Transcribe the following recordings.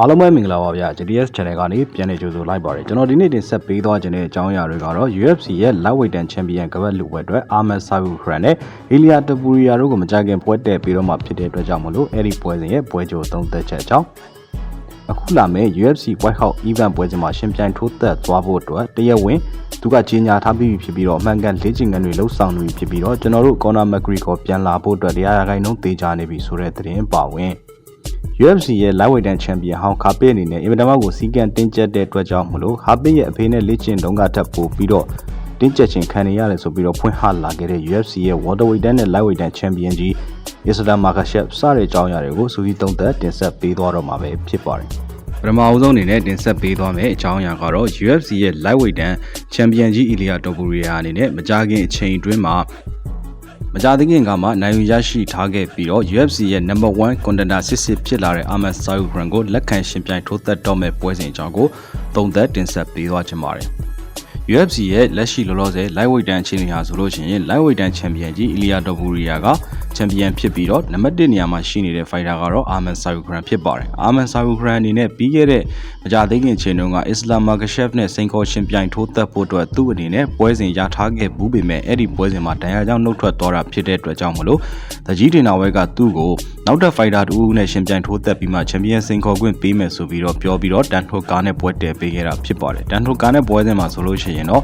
အားလုံးပဲမင်္ဂလာပါဗျာ GDS Channel ကနေပြန်နေကြိုဆိုလိုက်ပါတယ်ကျွန်တော်ဒီနေ့တင်ဆက်ပေးသွားခြင်းတဲ့အကြောင်းအရာတွေကတော့ UFC ရဲ့ Lightweight တန် Champion ကပတ်လူပွဲအတွက် Ahmed Saud Khan နဲ့ Ilia Topuria တို့ကိုမကြခင်ပွဲတက်ပြီးတော့မှဖြစ်တဲ့အတွက်ကြောင့်မလို့အဲ့ဒီပွဲစဉ်ရဲ့ပွဲကြိုသုံးသက်ချက်အကြောင်းအခုလာမယ့် UFC White House Event ပွဲစဉ်မှာရှင်ပြိုင်ထိုးသက်သွားဖို့အတွက်တရက်ဝင်သူကကြီးညာထားပြီးဖြစ်ပြီးတော့အမှန်ကန်လေ့ကျင့်ခန်းတွေလှုပ်ဆောင်နေပြီဖြစ်ပြီးတော့ကျွန်တော်တို့ Conor McGregor ပြန်လာဖို့အတွက်တရားရဂိုင်းလုံးတေချာနေပြီဆိုတဲ့သတင်းပါဝင် UFC ရဲ့ lightweight တန်ချန်ပီယံဟောင်းခါပစ်အနေနဲ့အင်မတန်မှကိုစီးကံတင်းကျပ်တဲ့အတွက်ကြောင့်မလို့ခါပစ်ရဲ့အဖေနဲ့လေ့ကျင့်တုံးကထပ်ပို့ပြီးတော့တင်းကျပ်ခြင်းခံနေရတယ်ဆိုပြီးတော့ဖွင့်ဟလာခဲ့တဲ့ UFC ရဲ့ welterweight တန်နဲ့ lightweight တန်ချန်ပီယံကြီး Islam Makhachev စတဲ့အကြောင်းအရာတွေကိုစူးစီးသုံးသပ်တင်ဆက်ပေးသွားတော့မှာပဲဖြစ်ပါတယ်ပထမအဦးဆုံးအနေနဲ့တင်ဆက်ပေးသွားမယ့်အကြောင်းအရာကတော့ UFC ရဲ့ lightweight တန်ချန်ပီယံကြီး Ilia Topuria အနေနဲ့မကြာခင်အချိန်အတွင်းမှာ မကြာသေးခင်ကမှနိုင်ယူရရှိထားခဲ့ပြီးတော့ UFC ရဲ့ number 1 contender စစ်စစ်ဖြစ်လာတဲ့ Ahmed Saud Khan ကိုလက်ခံရှင်ပြိုင်ထိုးသက်တော့မဲ့ပွဲစဉ်အကြောင်းကိုသုံးသပ်တင်ဆက်ပေးသွားချင်ပါတယ်။ UFC ရဲ့လက်ရှိလောလောဆယ် lightweight တန်အခြေအနေဟာဆိုလို့ရှိရင် lightweight တန်ချန်ပီယံကြီး Ilia Topuria က ချန်ပီယံဖြစ်ပြီးတော့နံပါတ်1နေရာမှာရှိနေတဲ့ fighter ကတော့ Ahmed Saud Khan ဖြစ်ပါတယ်။ Ahmed Saud Khan အနေနဲ့ပြီးခဲ့တဲ့မကြာသေးခင်ချိန်တုန်းက Islam Makhachev နဲ့စိန်ခေါ်ရှင်ပြိုင်ထိုးသက်ဖို့အတွက်သူ့အနေနဲ့ပွဲစဉ်ရထားခဲ့ဘူးပေမဲ့အဲ့ဒီပွဲစဉ်မှာဒဏ်ရာကြောင့်နှုတ်ထွက်သွားတာဖြစ်တဲ့အတွက်ကြောင့်မလို့တကြီးတင်နာဝဲကသူ့ကိုနောက်တစ် fighter တူဦးနဲ့ရှင်ပြိုင်ထိုးသက်ပြီးမှချန်ပီယံစိန်ခေါ်ခွင့်ပေးမယ်ဆိုပြီးတော့ပြောပြီးတော့တန်ထိုးကားနဲ့ပွဲတည်ပေးခဲ့တာဖြစ်ပါတယ်။တန်ထိုးကားနဲ့ပွဲစဉ်မှာဆိုလို့ရှိရင်တော့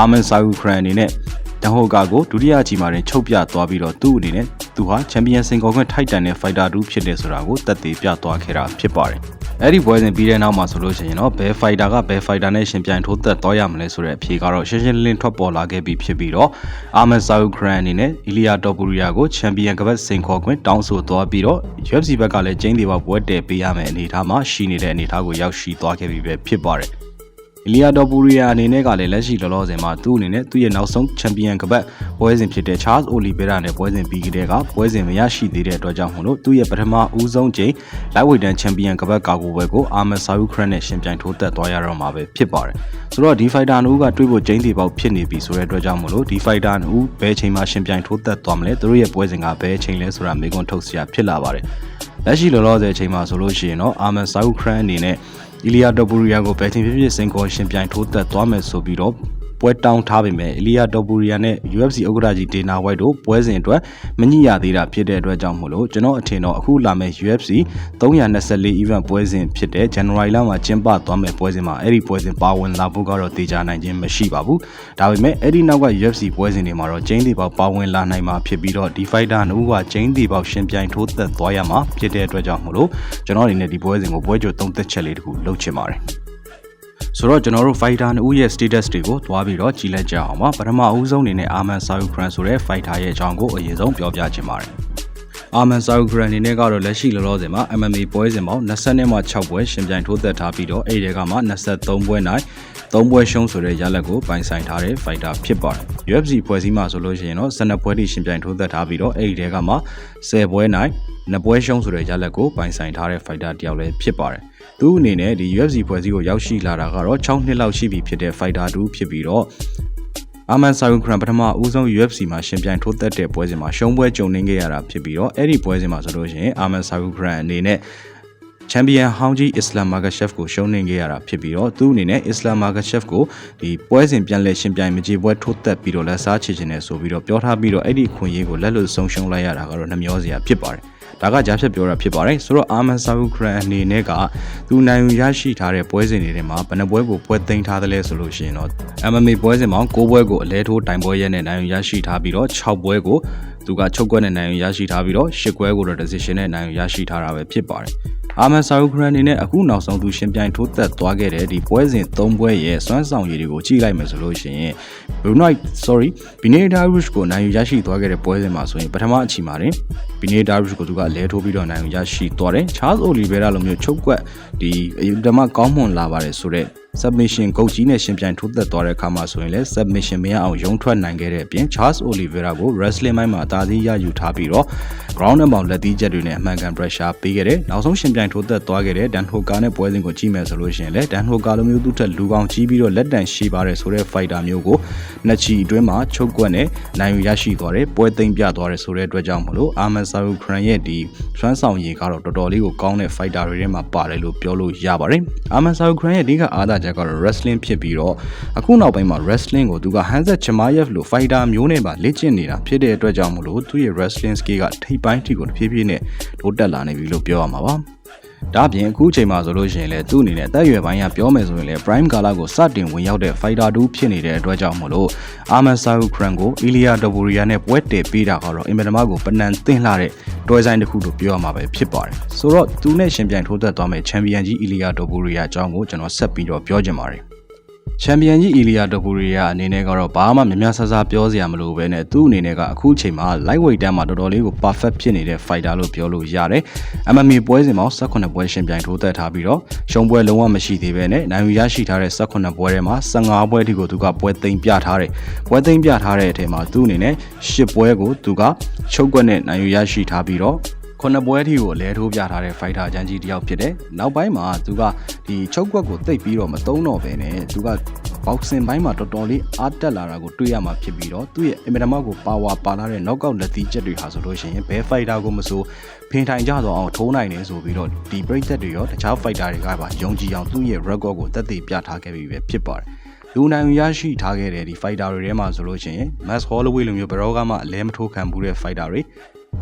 Ahmed Saud Khan အနေနဲ့ တဟိုကာကိုဒုတိယအချိန်မှာတင်ချုပ်ပြသွားပြီးတော့သူ့အနေနဲ့သူဟာချန်ပီယံစင်ကောခွင့်ထိုက်တန်တဲ့ fighter တူဖြစ်တယ်ဆိုတာကိုသက်သေပြသွားခဲ့တာဖြစ်ပါတယ်။အဲ့ဒီပွဲစဉ်ပြီးတဲ့နောက်မှာဆိုလို့ရှိရင်တော့ဘယ် fighter ကဘယ် fighter နဲ့ရှင်ပြိုင်ထိုးသက်သွားရမလဲဆိုတဲ့အဖြေကတော့ရှင်းရှင်းလင်းလင်းထွက်ပေါ်လာခဲ့ပြီးဖြစ်ပြီးတော့ Ahmed Saud Khan အနေနဲ့ Ilia Topuria ကိုချန်ပီယံကပတ်စင်ခေါ်ခွင့်တောင်းဆိုသွားပြီးတော့ UFC ဘက်ကလည်းကျင်းသေးပါပွဲတည်ပေးရမယ်အနေအထားမှာရှိနေတဲ့အနေအထားကိုရောက်ရှိသွားခဲ့ပြီပဲဖြစ်ပါတယ်။ အလီယာဒေါ်ပူရီယာအနေနဲ့ကလည်းလက်ရှိလောလောဆယ်မှာသူ့အနေနဲ့သူ့ရဲ့နောက်ဆုံးချန်ပီယံကပတ်ပွဲစဉ်ဖြစ်တဲ့ Charles Oliveira နဲ့ပွဲစဉ်ပြီးကြတဲ့ကပွဲစဉ်မရရှိသေးတဲ့အတွက်ကြောင့်မလို့သူ့ရဲ့ပထမဦးဆုံးချိန် lightweight တန်ချန်ပီယံကပတ်ကာကိုပွဲကို Ahmed Saud Khan နဲ့ရှင်ပြိုင်ထိုးသက်သွားရတော့မှာပဲဖြစ်ပါတယ်။ဆိုတော့ဒီ fighter နှစ်ဦးကတွေးဖို့ကျင်းသေးပေါက်ဖြစ်နေပြီဆိုတဲ့အတွက်ကြောင့်မလို့ဒီ fighter နှစ်ဦးဘယ်ချိန်မှာရှင်ပြိုင်ထိုးသက်သွားမလဲသူတို့ရဲ့ပွဲစဉ်ကဘယ်ချိန်လဲဆိုတာမေးခွန်းထုတ်စရာဖြစ်လာပါတယ်။လက်ရှိလောလောဆယ်အချိန်မှာဆိုလို့ရှိရင်တော့ Ahmed Saud Khan အနေနဲ့ အီလီယာတိုပူရီယာကိုဘယ်ချိန်ဖြစ်ဖြစ်စင်ကောရှင်ပြိုင်ထိုးသက်သွားမယ်ဆိုပြီးတော့ ပွဲတောင်းထားပေမဲ့အီလီယာတိုပူရီယာနဲ့ UFC ဥက္ကဋ္ဌကြီးဒေနာဝိုက်တို့ပွဲစဉ်အတွက်မညှိရသေးတာဖြစ်တဲ့အတွက်ကြောင့်မို့လို့ကျွန်တော်အထင်တော့အခုလာမယ့် UFC 324 event ပွဲစဉ်ဖြစ်တဲ့ January လမှာကျင်းပသွားမယ့်ပွဲစဉ်မှာအဲ့ဒီပွဲစဉ်ပါဝင်လာဖို့ကတော့တေချာနိုင်ခြင်းမရှိပါဘူးဒါပေမဲ့အဲ့ဒီနောက်က UFC ပွဲစဉ်တွေမှာတော့ကျင်းသေးပေါက်ပါဝင်လာနိုင်မှာဖြစ်ပြီးတော့ဒီ fighter နှုတ်ကကျင်းသေးပေါက်ရှင်ပြိုင်ထိုးသက်သွားရမှာဖြစ်တဲ့အတွက်ကြောင့်မို့လို့ကျွန်တော်အနေနဲ့ဒီပွဲစဉ်ကိုပွဲကြိုသုံးသက်ချက်လေးတခုလုပ်ချင်ပါတယ် ဆိုတော့ကျွန်တော်တို့ fighter နှစ်ဦးရဲ့ status တွေကိုသွားပြီးတော့ကြည့်လိုက်ကြအောင်ပါပထမအဦးဆုံးအနေနဲ့ Arman Saud Khan ဆိုတဲ့ fighter ရဲ့အကြောင်းကိုအရင်ဆုံးပြောပြချင်ပါတယ်အာမန်ဆာဂရန်အနေနဲ့ကတော့လက်ရှိလောလောဆယ်မှာ MMA ပွဲစဉ်ပေါင်း20နဲ့မှ6ပွဲရှင်ပြိုင်ထိုးသက်ထားပြီးတော့အဲ့ဒီကမှ23ပွဲနိုင် 3ပွဲရှုံးဆိုတဲ့ရလဒ်ကိုပိုင်ဆိုင်ထားတဲ့ fighter ဖြစ်ပါတယ် UFC ပွဲစည်းမှာဆိုလို့ရှိရင်တော့12ပွဲထိရှင်ပြိုင်ထိုးသက်ထားပြီးတော့အဲ့ဒီကမှ10ပွဲနိုင်2ပွဲရှုံးဆိုတဲ့ရလဒ်ကိုပိုင်ဆိုင်ထားတဲ့ fighter တယောက်လည်းဖြစ်ပါတယ်သူအနေနဲ့ဒီ UFC ဖွဲ့စည်းကိုရောက်ရှိလာတာကတော့6နှစ်လောက်ရှိပြီဖြစ်တဲ့ fighter တူဖြစ်ပြီးတော့အာမန်ဆာယွန်ခရန်ပထမဦးဆုံး UFC မှာရှင်ပြိုင်ထိုးသက်တဲ့ပွဲစဉ်မှာရှုံးပွဲကြုံနေခဲ့ရတာဖြစ်ပြီးတော့အဲ့ဒီပွဲစဉ်မှာဆိုလို့ရှိရင်အာမန်ဆာယွန်ခရန်အနေနဲ့ ချန်ပီယံဟောင်းကြီးအစ္စလာမ်မာဂါရှက်ကိုရှုံးနေခဲ့ရတာဖြစ်ပြီးတော့သူအနေနဲ့အစ္စလာမ်မာဂါရှက်ကိုဒီပွဲစဉ်ပြန်လည်ရှင်ပြိုင်မကြေပွဲထိုးသက်ပြီးတော့လက်စားချေချင်တယ်ဆိုပြီးတော့ပြောထားပြီးတော့အဲ့ဒီခွင့်ရေးကိုလက်လွတ်ဆုံးရှုံးလိုက်ရတာကတော့နှမျောစရာဖြစ်ပါတယ်ဒါကကြားဖြတ်ပြောတာဖြစ်ပါတယ်ဆိုတော့အာမန်ဆာဘူခရန်အနေနဲ့ကသူနိုင်ယူရရှိထားတဲ့ပွဲစဉ်တွေထဲမှာဘယ်နှပွဲကိုပွဲသိမ်းထားသလဲဆိုလို့ရှိရင်တော့ MMA ပွဲစဉ်ပေါင်း6ပွဲကိုအလဲထိုးတိုင်ပွဲရဲနဲ့နိုင်ယူရရှိထားပြီးတော့6ပွဲကိုသူကချုပ်ကွက်နဲ့နိုင်ယူရရှိထားပြီးတော့10ပွဲကိုတော့ decision နဲ့နိုင်ယူရရှိထားတာပဲဖြစ်ပါတယ် အာမန်ဆာဘူခရန်အနေနဲ့အခုနောက်ဆုံးသူရှင်ပြိုင်ထိုးသက်သွားခဲ့တဲ့ဒီပွဲစဉ်3ပွဲရဲ့စွမ်းဆောင်ရည်တွေကိုကြည့်လိုက်မယ်ဆိုလို့ရှိရင် Brunei sorry Bineta Rush ကိုနိုင်ယူရရှိသွားခဲ့တဲ့ပွဲစဉ်မှာဆိုရင်ပထမအချိန်မှာတင် Bineta Rush ကိုသူကလဲထိုးပြီးတော့နိုင်ယူရရှိသွားတယ် Charles Oliveira လိုမျိုးချုပ်ကွက်ဒီဓမ္မကောင်းမွန်လာပါတယ်ဆိုတော့ submission ဂုတ်ကြီးနဲ့ရှင်ပြိုင်ထိုးသက်သွားတဲ့အခါမှာဆိုရင်လည်း submission မရအောင်ရုံထွက်နိုင်ခဲ့တဲ့အပြင် Charles Oliveira ကို wrestling မိုင်းမှာအသာစီးရယူထားပြီးတော့ ground and pound လက်သီးချက်တွေနဲ့အမှန်ကန် pressure ပေးခဲ့တယ်။နောက်ဆုံးရှင်ပြိုင်ထိုးသက်သွားခဲ့တဲ့ Dan Hooker နဲ့ပွဲစဉ်ကိုကြည့်မယ်ဆိုလို့ရှိရင်လည်း Dan Hooker လိုမျိုးသူ့ထက်လူကောင်းကြီးပြီးတော့လက်တန်ရှိပါတယ်ဆိုတဲ့ fighter မျိုးကိုနှစ်ချီအတွင်းမှာချုပ်ကွက်နဲ့နိုင်ယူရရှိသွားတယ်။ပွဲသိမ်းပြသွားတယ်ဆိုတဲ့အတွက်ကြောင့်မလို့ Ahmed Saru Khan ရဲ့ဒီစွမ်းဆောင်ရည်ကတော့တော်တော်လေးကိုကောင်းတဲ့ fighter တွေထဲမှာပါတယ်လို့ပြောလို့ရပါတယ်။ Ahmed Saru Khan ရဲ့အဓိကအားသာချက်ကတော့ wrestling ဖြစ်ပြီးတော့အခုနောက်ပိုင်းမှာ wrestling ကိုသူက Hanzat Chimaev လို fighter မျိုးနဲ့ပါလေ့ကျင့်နေတာဖြစ်တဲ့အတွက်ကြောင့်မလို့သူ့ရဲ့ wrestling skill ကထိပ်ပိုင်းထိကိုတဖြည်းဖြည်းနဲ့တိုးတက်လာနေပြီလို့ပြောရမှာပါ။ ဒါအပြင်အခုချိန်မှာဆိုလို့ရှိရင်လည်းသူ့အနေနဲ့တက်ရွယ်ပိုင်းကပြောမယ်ဆိုရင်လည်း prime ကာလကိုစတင်ဝင်ရောက်တဲ့ fighter 2ဖြစ်နေတဲ့အတွက်ကြောင့်မို့လို့ Ahmed Saru Khan ကို Ilya Topuria နဲ့ပွဲတည်ပေးတာကတော့အင်မတန်မှကိုပနန်သင့်လှတဲ့တွဲဆိုင်တစ်ခုလို့ပြောရမှာပဲဖြစ်ပါတယ်။ဆိုတော့သူနဲ့ရှင်ပြိုင်ထိုးသက်သွားမယ့် champion ကြီး Ilya Topuria အကြောင်းကိုကျွန်တော်ဆက်ပြီးတော့ပြောချင်ပါတယ်။ ချန်ပီယံကြီးအီလီယာတိုပူရီယာအနေနဲ့ကတော့ဘာမှများများဆဆပြောစရာမလိုပဲနဲ့သူ့အနေနဲ့ကအခုချိန်မှာ lightweight တန်းမှာတော်တော်လေးကို perfect ဖြစ်နေတဲ့ fighter လို့ပြောလို့ရတယ်။ MMA ပွဲစဉ်မှာ18ပွဲရှင်ပြိုင်ထိုးသက်ထားပြီးတော့ရှုံးပွဲလုံးဝမရှိသေးပဲနဲ့နိုင်ယူရရှိထားတဲ့18ပွဲထဲမှာ15ပွဲထိကိုသူကပွဲသိမ်းပြထားတယ်။ပွဲသိမ်းပြထားတဲ့အထက်မှာသူ့အနေနဲ့10ပွဲကိုသူကချုပ်ကွက်နဲ့နိုင်ယူရရှိထားပြီးတော့ ခုနှစ်ပွဲထိကိုအလဲထိုးပြထားတဲ့ fighter ချန်ကြီးတယောက်ဖြစ်တယ်။နောက်ပိုင်းမှာသူကဒီချုပ်ကွက်ကိုတိတ်ပြီးတော့မသုံးတော့ဘဲနဲ့သူက boxing ဘိုင်းမှာတော်တော်လေးအားတက်လာတာကိုတွေ့ရမှာဖြစ်ပြီးတော့သူ့ရဲ့အင်မတန်မှကိုပါဝါပါလာတဲ့ knockout လက်သီးချက်တွေဟာဆိုလို့ရှိရင်ဘယ် fighter ကိုမဆိုဖင်ထိုင်ကြတော့အောင်ထိုးနိုင်တယ်ဆိုပြီးတော့ဒီပြိသက်တွေရောတခြား fighter တွေကပါယုံကြည်အောင်သူ့ရဲ့ record ကိုသက်သေပြထားခဲ့ပြီးပဲဖြစ်ပါတယ်လူနိုင်ရရှိထားခဲ့တဲ့ဒီ fighter တွေထဲမှာဆိုလို့ရှိရင် Max Holloway လိုမျိုးဘယ်တော့မှအလဲမထိုးခံဘူးတဲ့ fighter တွေ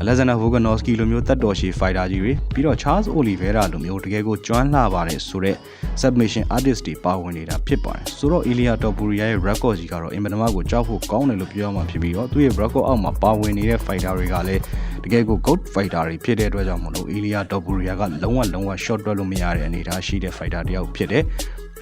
Alexander Volkanovski လိုမျိုးတတ်တော်ရှိ fighter ကြီးတွေပြီးတော့ Charles Oliveira လိုမျိုးတကယ်ကိုကျွမ်းလှပါတယ်ဆိုတော့ submission artist တွေပါဝင်နေတာဖြစ်ပါတယ်ဆိုတော့ Ilya Topuria ရဲ့ record ကြီးကတော့အင်မတန်မှကိုကြောက်ဖို့ကောင်းတယ်လို့ပြောရမှာဖြစ်ပြီးတော့သူ့ရဲ့ record အောက်မှာပါဝင်နေတဲ့ fighter တွေကလည်းတကယ်ကို goat fighter တွေဖြစ်တဲ့အတွက်ကြောင့်မလို့ Ilya Topuria ကလုံးဝလုံးဝ short တွက်လို့မရတဲ့အနေအထားရှိတဲ့ fighter တယောက်ဖြစ်တယ်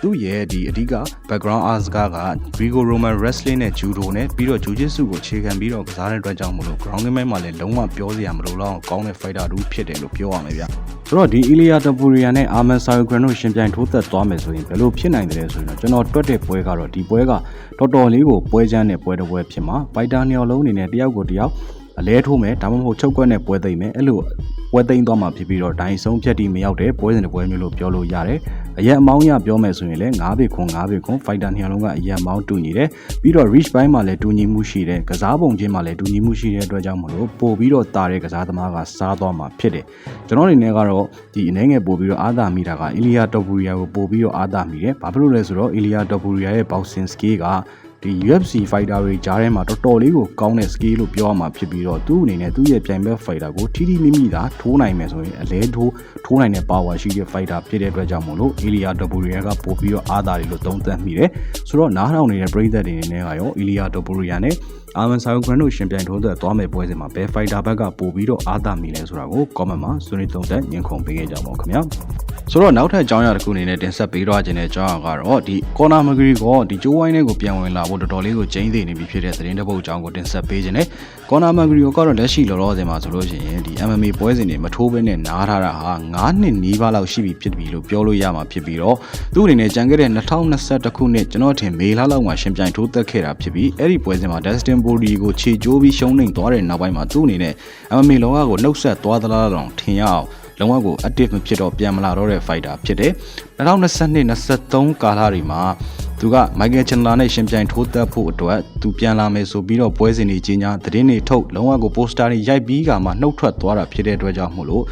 သူ့ရဲ့ဒီအဓိက background arts ကက Greco Roman wrestling နဲ့ judo နဲ့ပြီးတော့ jiu-jitsu ကိုခြေခံပြီးတော့ကစားတဲ့အတွက်ကြောင့်မလို့ ground game မှာလည်းလုံးဝပြောစရာမလိုတော့ကောင်းတဲ့ fighter တူဖြစ်တယ်လို့ပြောရမယ်ဗျဆိုတော့ဒီ Ilya Topuria နဲ့ Arman Sarukian တို့ရှင်ပြိုင်ထိုးသက်သွားမယ်ဆိုရင်ဘယ်လိုဖြစ်နိုင်တယ်ဆိုရင်တော့ကျွန်တော်တွက်တဲ့ပွဲကတော့ဒီပွဲကတော်တော်လေးကိုပွဲချမ်းတဲ့ပွဲတစ်ပွဲဖြစ်မှာ fighter နှစ်ယောက်လုံးအနေနဲ့တယောက်ကိုတယောက် အလဲထိုးမယ်ဒါမှမဟုတ်ချုပ်ကွက်နဲ့ပွဲသိမ့်မယ်အဲ့လိုပွဲသိမ်းသွားမှာဖြစ်ပြီးတော့ဒိုင်းဆုံးဖြတ်တီမရောက်တဲ့ပွဲစဉ်တစ်ပွဲမျိုးလို့ပြောလို့ရတယ်။အရက်အမောင်းရပြောမယ်ဆိုရင်လည်း9ဘီခွန်9ဘီခွန် fighter နှစ်လုံးကအရက်အမောင်းတူညီတယ်။ပြီးတော့ reach ဘိုင်းမှာလည်းတူညီမှုရှိတယ်။ကစားပုံချင်းမှာလည်းတူညီမှုရှိတဲ့အတွက်ကြောင့်မလို့ပို့ပြီးတော့တာတဲ့ကစားသမားကစားသွားမှာဖြစ်တယ်။ကျွန်တော်အနေနဲ့ကတော့ဒီအနေငယ်ပို့ပြီးတော့အာသာမိတာက Ilya Topuria ကိုပို့ပြီးတော့အာသာမိတယ်။ဘာဖြစ်လို့လဲဆိုတော့ Ilya Topuria ရဲ့ boxing skill က ဒီ UFC fighter တွေကြားထဲမှာတော်တော်လေးကိုကောင်းတဲ့ skill လို့ပြောရမှာဖြစ်ပြီးတော့သူ့အနေနဲ့သူ့ရဲ့ပြိုင်ဘက် fighter ကိုထိထိမိမိသာထိုးနိုင်မယ်ဆိုရင်အလဲထိုးထိုးနိုင်တဲ့ power ရှိတဲ့ fighter ဖြစ်တဲ့အတွက်ကြောင့်မို့လို့ Ilya Topuria ကပို့ပြီးတော့အားသာတယ်လို့သုံးသပ်မိတယ်ဆိုတော့နားထောင်နေတဲ့ပရိသတ်တွေအနေနဲ့ကရော Ilya Topuria နဲ့ Arman Sarukian တို့ရှင်ပြိုင်ထိုးသက်သွားမယ့်ပွဲစဉ်မှာဘယ် fighter ဘက်ကပို့ပြီးတော့အားသာမိလဲဆိုတာကို comment မှာဆွေးနွေးသုံးသပ်ညှင်းခုန်ပေးခဲ့ကြပါဦးခင်ဗျာဆိုတော့နောက်ထပ်အကြောင်းအရာတစ်ခုအနေနဲ့တင်ဆက်ပေးတော့ခြင်းတဲ့အကြောင်းအရာကတော့ဒီ Conor McGregor ဒီဂျိုးဝိုင်းနဲ့ကိုပြန်ဝင်လာဖို့တော်တော်လေးကိုကျင်းသေးနေပြီဖြစ်တဲ့သတင်းတစ်ပုဒ်အကြောင်းကိုတင်ဆက်ပေးခြင်းနဲ့ Conor McGregor ကတော့လက်ရှိလောလောဆယ်မှာဆိုလို့ရှိရင်ဒီ MMA ပွဲစဉ်တွေမထိုးဘဲနဲ့နားထားတာဟာ9နှစ်နီးပါးလောက်ရှိပြီဖြစ်ပြီလို့ပြောလို့ရမှာဖြစ်ပြီးတော့သူ့အနေနဲ့ကြံခဲ့တဲ့2021ခုနှစ်ကျွန်တော်ထင်မေလလောက်မှာရှင်ပြိုင်ထိုးသက်ခဲ့တာဖြစ်ပြီးအဲ့ဒီပွဲစဉ်မှာ Dustin Poirier ကိုခြေကျိုးပြီးရှုံးနိမ့်သွားတဲ့နောက်ပိုင်းမှာသူ့အနေနဲ့ MMA လောကကိုနှုတ်ဆက်သွားသလားတော့ထင်ရအောင်လုံးဝကို active မဖြစ်တော့ပြန်မလာတော့တဲ့ fighter ဖြစ်တယ်2022 23ကာလတွေမှာသူက Michael Chandler နဲ့ရှင်ပြိုင်ထိုးသက်ဖို့အတွက်သူပြန်လာမယ်ဆိုပြီးတော့ပွဲစဉ်တွေကြီးညာသတင်းတွေထုတ်လုံးဝကို poster တွေရိုက်ပြီးကမှနှုတ်ထွက်သွားတာဖြစ်တဲ့အတွက်ကြောင့်မို့လို့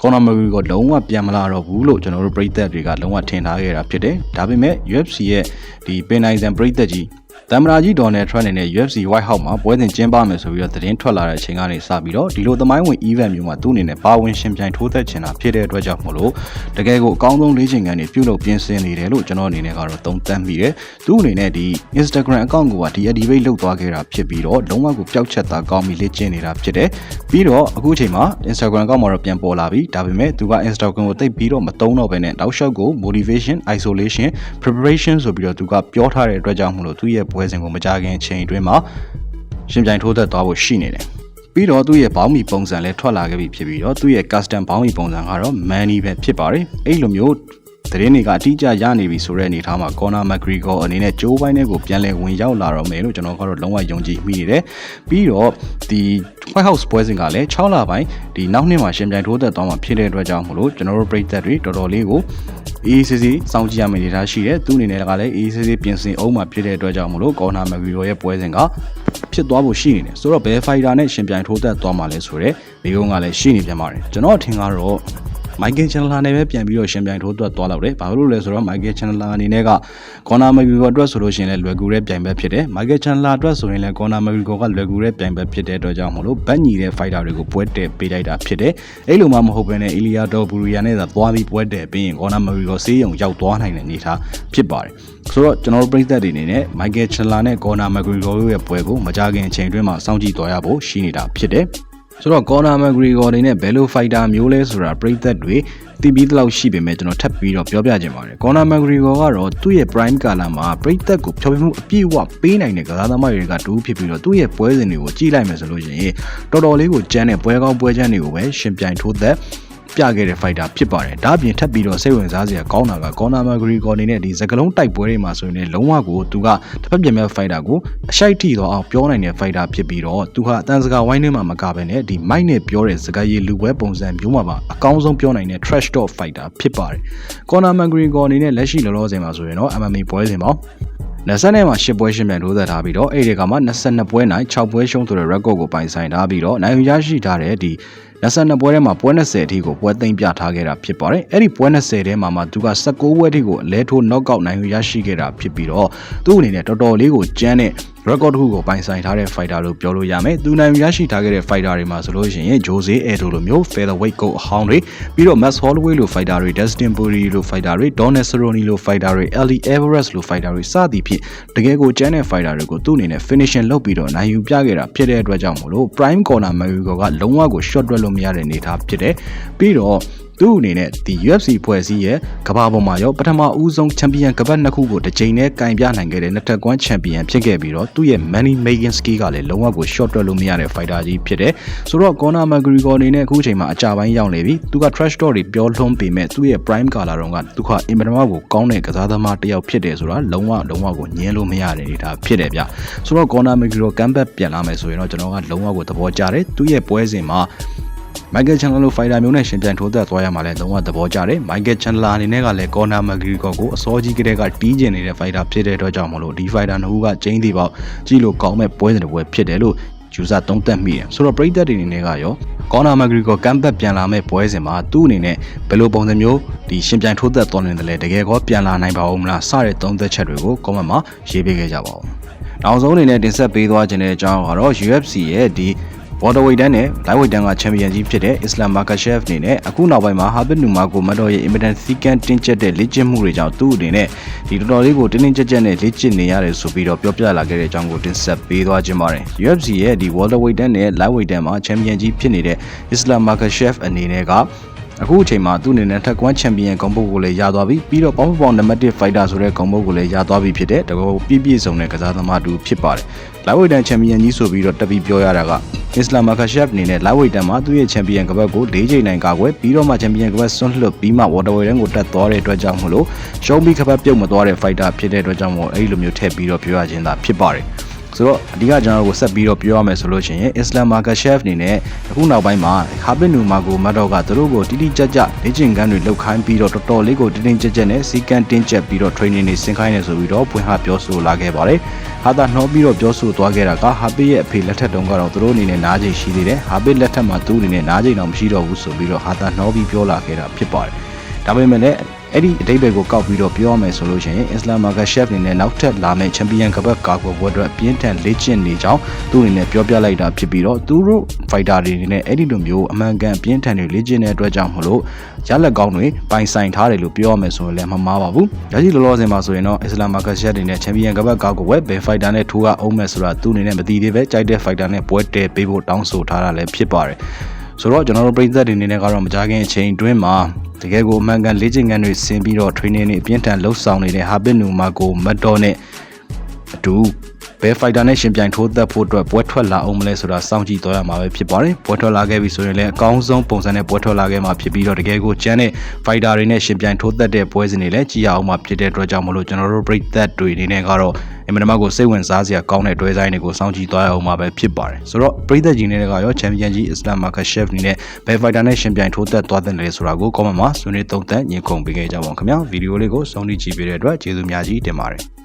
ကော်နာမဂရီကလုံးဝပြန်မလာတော့ဘူးလို့ကျွန်တော်တို့ပြည်သက်တွေကလုံးဝထင်ထားခဲ့တာဖြစ်တယ်။ဒါပေမဲ့ UFC ရဲ့ဒီပင်နိုင်စံပြည်သက်ကြီး တမရာကြီးဒေါ်နယ်ထရန့်နဲ့ UFC White House မှာပွဲစဉ်ကျင်းပမယ်ဆိုပြီးတော့သတင်းထွက်လာတဲ့အချိန်ကနေစပြီးတော့ဒီလိုသမိုင်းဝင် event မျိုးမှာသူ့အနေနဲ့ပါဝင်ရှင်ပြိုင်ထိုးသက်ချင်တာဖြစ်တဲ့အတွက်ကြောင့်မို့လို့တကယ်ကိုအကောင်းဆုံးလေ့ကျင့်ခန်းတွေပြုလုပ်ပြင်ဆင်နေတယ်လို့ကျွန်တော်အနေနဲ့ကတော့သုံးသပ်မိတယ်။သူ့အနေနဲ့ဒီ Instagram account ကိုပါ deactivate လုပ်သွားခဲ့တာဖြစ်ပြီးတော့လုံးဝကိုပျောက်ချက်သားကောင်းပြီးလေ့ကျင့်နေတာဖြစ်တယ်။ပြီးတော့အခုအချိန်မှာ Instagram account မှာတော့ပြန်ပေါ်လာပြီ။ဒါပေမဲ့သူက Instagram ကိုတိတ်ပြီးတော့မသုံးတော့ဘဲနဲ့တောက်လျှောက်ကို motivation, isolation, preparation ဆိုပြီးတော့သူကပြောထားတဲ့အတွက်ကြောင့်မို့လို့သူ့ရဲ့ပွဲစဉ်ကိုမကြခင်အချိန်အတွင်းမှာရှင်ပြိုင်ထိုးသက်သွားဖို့ရှိနေတယ်ပြီးတော့သူ့ရဲ့ဘောင်းမီပုံစံလည်းထွက်လာခဲ့ပြီဖြစ်ပြီးတော့သူ့ရဲ့ custom ဘောင်းမီပုံစံကတော့ money ပဲဖြစ်ပါတယ်အဲ့လိုမျိုး သတင်းတွေကအတိအကျရနေပြီဆိုတဲ့အနေအထားမှာ Conor McGregor အနေနဲ့ဂျိုးပိုင်းနဲ့ကိုပြန်လည်ဝင်ရောက်လာတော့မယ်လို့ကျွန်တော်ကတော့လုံးဝယုံကြည်မိနေတယ်ပြီးတော့ဒီ White House ပွဲစဉ်ကလည်း6လပိုင်းဒီနောက်နှစ်မှာရှင်ပြိုင်ထိုးသက်သွားမှာဖြစ်တဲ့အတွက်ကြောင့်မလို့ကျွန်တော်တို့ပြည်သက်တွေတော်တော်လေးကို ACC စောင့်ကြည့်ရမယ့်အနေအထားရှိတယ်သူအနေနဲ့ကလည်း ACC ပြင်ဆင်အောင်မှာဖြစ်တဲ့အတွက်ကြောင့်မလို့ Conor McGregor ရဲ့ပွဲစဉ်ကဖြစ်သွားဖို့ရှိနေတယ်ဆိုတော့ဘယ် fighter နဲ့ရှင်ပြိုင်ထိုးသက်သွားမှာလဲဆိုတော့မိကုန်းကလည်းရှိနေပြန်ပါတယ်ကျွန်တော်အထင်ကတော့ Michael Chandler နဲ့ပဲပြန်ပြီးတော့ရှင်ပြိုင်ထိုးသွက်သွားလောက်တယ်။ဘာလို့လဲဆိုတော့ Michael Chandler အနေနဲ့က Conor McGregor အတွက်ဆိုလို့ရှိရင်လည်းလွယ်ကူတဲ့ပြိုင်ဘက်ဖြစ်တယ်။ Michael Chandler အတွက်ဆိုရင်လည်း Conor McGregor ကလွယ်ကူတဲ့ပြိုင်ဘက်ဖြစ်တဲ့အတွက်ကြောင့်မလို့ဗတ်ညီတဲ့ fighter တွေကိုပွဲတည်ပေးလိုက်တာဖြစ်တယ်။အဲ့လိုမှမဟုတ်ဘဲနဲ့ Ilya Topuria နဲ့သာသွားပြီးပွဲတည်ပြီးရင် Conor McGregor ဆေးရုံရောက်သွားနိုင်တဲ့အနေအထားဖြစ်ပါတယ်။ဆိုတော့ကျွန်တော်တို့ပြည်သက်တွေအနေနဲ့ Michael Chandler နဲ့ Conor McGregor တို့ရဲ့ပွဲကိုမကြခင်အချိန်တွင်းမှာစောင့်ကြည့်သွားရဖို့ရှိနေတာဖြစ်တယ်။ ဆိုတော့ Conor McGregor အနေနဲ့ဘယ်လို fighter မျိုးလဲဆိုတာပြည်သက်တွေသိပြီးသလောက်ရှိပေမဲ့ကျွန်တော်ထပ်ပြီးတော့ပြောပြချင်ပါတယ် Conor McGregor ကတော့သူ့ရဲ့ prime ကာလမှာပြည်သက်ကိုဖြောပြမှုအပြည့်အဝပေးနိုင်တဲ့ကစားသမားတွေကတူးဖြစ်ပြီးတော့သူ့ရဲ့ပွဲစဉ်တွေကိုကြည့်လိုက်မယ်ဆိုလို့ရှိရင်တော်တော်လေးကိုကြမ်းတဲ့ပွဲကောင်းပွဲချမ်းတွေကိုပဲရှင်ပြိုင်ထိုးသက် ပြခဲ့တဲ့ fighter ဖြစ်ပါတယ်။ဒါ့အပြင်ထပ်ပြီးတော့စိတ်ဝင်စားစရာကောင်းတာက Conor McGregor အနေနဲ့ဒီစကလုံးတိုက်ပွဲတွေမှာဆိုရင်လုံးဝကိုသူကတစ်ဖက်ပြန်မဲ့ fighter ကိုအရှိုက်ထိတော့အောင်ပြောနိုင်တဲ့ fighter ဖြစ်ပြီးတော့သူဟာအတန်စကာဝိုင်းထဲမှာမကဘဲနဲ့ဒီ mic နဲ့ပြောတဲ့စကားရည်လူပွဲပုံစံမျိုးမှာပါအကောင်းဆုံးပြောနိုင်တဲ့ trash talk fighter ဖြစ်ပါတယ်။ Conor McGregor အနေနဲ့လက်ရှိလောလောဆယ်မှာဆိုရင်တော့ MMA ပွဲစဉ်မှာ20နဲ့မှာ10ပွဲရှင်ပြန်ထိုးသက်ထားပြီးတော့အဲ့ဒီကမှာ22ပွဲနိုင်6ပွဲရှုံးဆိုတဲ့ record ကိုပိုင်ဆိုင်ထားပြီးတော့နိုင်ရရှိထားတဲ့ဒီ 22ပွဲထဲမှာပွဲ20အထိကိုပွဲသိမ်းပြထားခဲ့တာဖြစ်ပါတယ်။အဲ့ဒီပွဲ20ထဲမှာမှသူက16ပွဲအထိကိုအလဲထိုး knockout နိုင်ရရှိခဲ့တာဖြစ်ပြီးတော့သူ့အနေနဲ့တော်တော်လေးကိုကျန်းတဲ့ record တစ်ခုကိုပိုင်ဆိုင်ထားတဲ့ fighter လို့ပြောလို့ရမယ်။သူနိုင်ရရှိထားခဲ့တဲ့ fighter တွေမှာဆိုလို့ရှိရင် Jose Aldo လိုမျိုး featherweight ကိုအဟောင်းတွေပြီးတော့ Max Holloway လို fighter တွေ Dustin Poirier လို fighter တွေ Donald Cerrone လို fighter တွေ Ali Everest လို fighter တွေစသည်ဖြင့်တကယ်ကိုကျန်းတဲ့ fighter တွေကိုသူ့အနေနဲ့ finishing လုပ်ပြီးတော့နိုင်ယူပြခဲ့တာဖြစ်တဲ့အတွက်ကြောင့်မို့လို့ prime corner McGregor ကလုံးဝကို shot တွက်လို့မရတဲ့အနေအထားဖြစ်တယ်။ပြီးတော့ သူ့အနေနဲ့ဒီ UFC ဖွဲ့စည်းရဲ့ကမ္ဘာပေါ်မှာရောပထမဦးဆုံးချန်ပီယံကပတ်နှစ်ခုကိုတစ်ကြိမ်နဲ့ကင်ပြနိုင်ခဲ့တဲ့နှစ်ထပ်ကွမ်းချန်ပီယံဖြစ်ခဲ့ပြီးတော့သူ့ရဲ့ money making skill ကလည်းလုံးဝကို short တွက်လို့မရတဲ့ fighter ကြီးဖြစ်တယ်ဆိုတော့ Conor McGregor အနေနဲ့အခုချိန်မှာအကြပိုင်းရောက်နေပြီသူက trash talk တွေပြောလွှမ်းပေမဲ့သူ့ရဲ့ prime ကာလာတော့ကသူကအင်မတန်ကိုကောင်းတဲ့ကစားသမားတစ်ယောက်ဖြစ်တယ်ဆိုတာလုံးဝလုံးဝကိုညင်းလို့မရတဲ့အနေအထားဖြစ်တယ်ဗျဆိုတော့ Conor McGregor ကမ်ဘက်ပြန်လာမယ်ဆိုရင်တော့ကျွန်တော်ကလုံးဝကိုသဘောကျတယ်သူ့ရဲ့ပွဲစဉ်မှာ Michael Chandler လို fighter မျိုးနဲ့ရှင်ပြန်ထိုးသက်သွားရမှာလဲလုံးဝသဘောကျတယ်။ Michael Chandler အနေနဲ့ကလည်း Conor McGregor ကိုအစောကြီးကတည်းကတီးကျင်နေတဲ့ fighter ဖြစ်တဲ့အတွက်ကြောင့်မလို့ဒီ fighter နှစ်ဦးကကျင်းသေးပေါက်ကြည့်လို့ကောင်းမဲ့ပွဲစဉ်တစ်ပွဲဖြစ်တယ်လို့ယူဆသုံးသပ်မိတယ်။ဆိုတော့ပရိသတ်တွေအနေနဲ့ကရော Conor McGregor ကမ်ဘက်ပြန်လာမဲ့ပွဲစဉ်မှာသူ့အနေနဲ့ဘယ်လိုပုံစံမျိုးဒီရှင်ပြန်ထိုးသက်သွားနေတယ်လဲတကယ်ကောပြန်လာနိုင်ပါဦးမလားစတဲ့သုံးသက်ချက်တွေကို comment မှာရေးပေးခဲ့ကြပါဦး။နောက်ဆုံးအနေနဲ့တင်ဆက်ပေးသွားခြင်းတဲ့အကြောင်းကတော့ UFC ရဲ့ဒီ Waterweight တန်းနဲ့ Lightweight တန်းကချန်ပီယံကြီးဖြစ်တဲ့ Islam Makhachev အနေနဲ့အခုနောက်ပိုင်းမှာ Habib Nurmagomedov မတော်ရဲ့ Immediate Second တင်းကျပ်တဲ့လေ့ကျင့်မှုတွေကြောင့်သူ့အနေနဲ့ဒီတော်တော်လေးကိုတင်းတင်းကျပ်ကျပ်နဲ့လေ့ကျင့်နေရတယ်ဆိုပြီးတော့ပြောပြလာခဲ့တဲ့အကြောင်းကိုတင်ဆက်ပေးသွားခြင်းပါတယ်။ UFC ရဲ့ဒီ Waterweight တန်းနဲ့ Lightweight တန်းမှာချန်ပီယံကြီးဖြစ်နေတဲ့ Islam Makhachev အနေနဲ့ကအခုအချိန်မှာသူ့အနေနဲ့ထက်ကွမ်းချန်ပီယံဂုဏ်ပုတ်ကိုလည်းရသွားပြီပြီးတော့ပေါင်းပေါင်းနံပါတ်1 fighter ဆိုတဲ့ဂုဏ်ပုတ်ကိုလည်းရသွားပြီဖြစ်တဲ့တကောပြည့်ပြည့်စုံတဲ့ကစားသမားတူဖြစ်ပါတယ်။ Lightweight တန်းချန်ပီယံကြီးဆိုပြီးတော့တက်ပြီးပြောရတာက အစ္စလာမ်မာခါရှက်အနေနဲ့ lightweight တန်းမှာသူ့ရဲ့ချန်ပီယံကပတ်ကို၄ချိန်နိုင်ကာကွယ်ပြီးတော့မှချန်ပီယံကပတ်ဆွန့်လွတ်ပြီးမှ waterweight တန်းကိုတက်သွားတဲ့အတွက်ကြောင့်မလို့ရှုံးပြီးကပတ်ပြုတ်မသွားတဲ့ fighter ဖြစ်တဲ့အတွက်ကြောင့်မို့အဲ့ဒီလိုမျိုးထည့်ပြီးတော့ပြောရခြင်းသာဖြစ်ပါတယ် ဆိုတော့အဓိကကျွန်တော်တို့ဆက်ပြီးတော့ပြောရမယ်ဆိုလို့ရှိရင် Islam Market Chef အနေနဲ့အခုနောက်ပိုင်းမှာ Habib Nurmagomedov မတော့ကသူတို့ကိုတိတိကျကျလေ့ကျင့်ခန်းတွေလုပ်ခိုင်းပြီးတော့တော်တော်လေးကိုတင်းတင်းကျပ်ကျပ်နဲ့စီကံတင်းကျပ်ပြီးတော့ training တွေဆင်းခိုင်းနေဆိုပြီးတော့ဖွင့်ဟပြောဆိုလာခဲ့ပါတယ်။ဟာသာနှောပြီးတော့ပြောဆိုသွားခဲ့တာက Habib ရဲ့အဖေလက်ထက်တုန်းကတော့သူတို့အနေနဲ့နားချိန်ရှိသေးတယ်။ Habib လက်ထက်မှာသူ့အနေနဲ့နားချိန်တော့မရှိတော့ဘူးဆိုပြီးတော့ဟာသာနှောပြီးပြောလာခဲ့တာဖြစ်ပါတယ်။ဒါပေမဲ့လည်း အဲ့ဒီအတိတ်တွေကိုကောက်ပြီးတော့ပြောရမယ်ဆိုလို့ရှိရင်အစ္စလာမ်မာဂါရှက်အနေနဲ့နောက်ထပ်လာမယ့်ချန်ပီယံကပတ်ကာကွယ်ပွဲအတွက်ပြင်းထန်လေ့ကျင့်နေကြောင်းသူ့အနေနဲ့ပြောပြလိုက်တာဖြစ်ပြီးတော့သူတို့ဖိုက်တာတွေအနေနဲ့အဲ့ဒီလိုမျိုးအမှန်ကန်ပြင်းထန်တွေလေ့ကျင့်တဲ့အတွက်ကြောင့်မလို့ရလက်ကောင်းတွေပိုင်ဆိုင်ထားတယ်လို့ပြောရမယ်ဆိုရင်လည်းမမှားပါဘူး။ဒါကြီးလောလောဆယ်မှာဆိုရင်တော့အစ္စလာမ်မာဂါရှက်အနေနဲ့ချန်ပီယံကပတ်ကာကွယ်ပွဲဘယ်ဖိုက်တာနဲ့ထိုးကအောင်မဲ့ဆိုတာသူ့အနေနဲ့မသိသေးပဲကြိုက်တဲ့ဖိုက်တာနဲ့ပွဲတည်ပေးဖို့တောင်းဆိုထားတာလည်းဖြစ်ပါတယ်။ ဆိုတော့ကျွန်တော်တို့ပြည်သက်တွေအနေနဲ့ကတော့မကြခင်အချိန်အတွင်းမှာတကယ်ကိုအမှန်ကန်လေ့ကျင့်ခန်းတွေဆင်းပြီးတော့ training တွေအပြင်းထန်လှုပ်ဆောင်နေတဲ့ Habib Nurmagomedov နဲ့အတူ ဘယ် fighter နဲ့ရှင်ပြိုင်ထိုးသက်ဖို့အတွက်ပွဲထွက်လာအောင်မလဲဆိုတာစောင့်ကြည့်တော့ရမှာပဲဖြစ်ပါတယ်ပွဲထွက်လာခဲ့ပြီဆိုရင်လည်းအကောင်းဆုံးပုံစံနဲ့ပွဲထွက်လာခဲ့မှာဖြစ်ပြီးတော့တကယ်ကိုကျန်းတဲ့ fighter တွေနဲ့ရှင်ပြိုင်ထိုးသက်တဲ့ပွဲစဉ်တွေလည်းကြည့်ရအောင်မှာဖြစ်တဲ့အတွက်ကြောင့်မလို့ကျွန်တော်တို့ပြည်သက်တွေအနေနဲ့ကတော့အင်မတန်မှကိုစိတ်ဝင်စားစရာကောင်းတဲ့တွဲဆိုင်တွေကိုစောင့်ကြည့်သွားရအောင်မှာပဲဖြစ်ပါတယ်ဆိုတော့ပြည်သက်ကြီးတွေကရောချန်ပီယံကြီးအစ္စလာမ်မာကရှက်ဖ်နေနဲ့ဘယ် fighter နဲ့ရှင်ပြိုင်ထိုးသက်သွားတဲ့လဲဆိုတာကို comment မှာဆွေးနွေးသုံးသပ်ညှိခုံပေးခဲ့ကြပါဦးခင်ဗျာဗီဒီယိုလေးကိုစောင့်ကြည့်ကြည့်ပေးတဲ့အတွက်ကျေးဇူးများကြီးတင်ပါတယ်